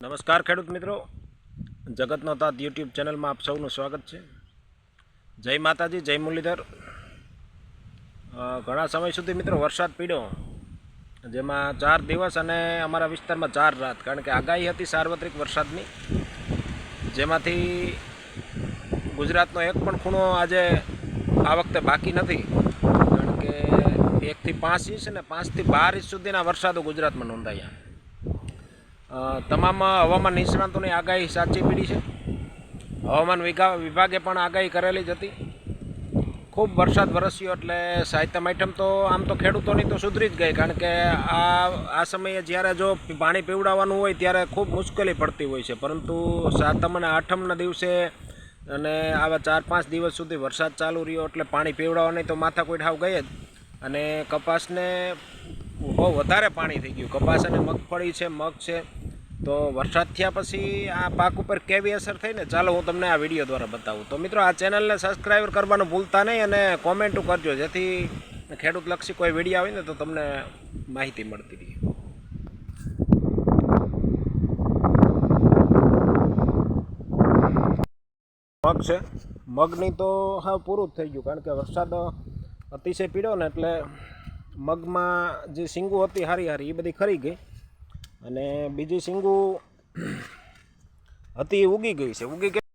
નમસ્કાર ખેડૂત મિત્રો. જગતનો તાત યુટ્યુબ ચેનલમાં આપ સૌનું સ્વાગત છે. જય માતાજી, જય મુરલીધર. ઘણા સમય સુધી મિત્રો વરસાદ પીડ્યો. જેમાં ચાર દિવસ અને અમારા વિસ્તારમાં ચાર રાત, કારણ કે આગાહી હતી સાર્વત્રિક વરસાદની. જેમાંથી ગુજરાતનો એક પણ ખૂણો આજે આ વખતે બાકી નથી, કારણ કે એકથી પાંચ ઇંચ અને પાંચથી બાર ઇંચ સુધીના વરસાદો ગુજરાતમાં નોંધાયા. તમામ હવામાન નિષ્ણાતોની આગાહી સાચી પડી છે? હવામાન વિભાગે પણ આગાહી કરેલી જ હતી. ખૂબ વરસાદ વરસ્યો એટલે સાહિત્ય આઈટમ તો, આમ તો ખેડૂતોની તો સુધરી જ ગઈ, કારણ કે આ આ સમયે જ્યારે જો પાણી પીવડાવવાનું હોય ત્યારે ખૂબ મુશ્કેલી પડતી હોય છે. પરંતુ સાતમ અને આઠમના દિવસે અને આવા ચાર પાંચ દિવસ સુધી વરસાદ ચાલુ રહ્યો એટલે પાણી પીવડાવવાની તો માથાકૂટ હાવ ગઈ જ. અને કપાસને બહુ વધારે પાણી થઈ ગયું. કપાસ અને મગફળી છે, મગ છે તો વરસાદ થયા પછી આ પાક ઉપર કેવી અસર થઈ ને ચાલો હું તમને આ વીડિયો દ્વારા બતાવું. તો મિત્રો આ ચેનલને સબસ્ક્રાઈબ કરવાનું ભૂલતા નહીં અને કોમેન્ટો કરજો, જેથી ખેડૂત લક્ષી કોઈ વીડિયો આવે ને તો તમને માહિતી મળતી રહે. મગ છે. મગની તો હા પૂરું જ થઈ ગયું, કારણ કે વરસાદ અતિશય પીડ્યો ને એટલે મગમાં જે સિંગુ હતી હારી હારી, એ બધી ખરી ગઈ. અને બીજી સિંગુ હતી ઉગી ગઈ છે. ઉગી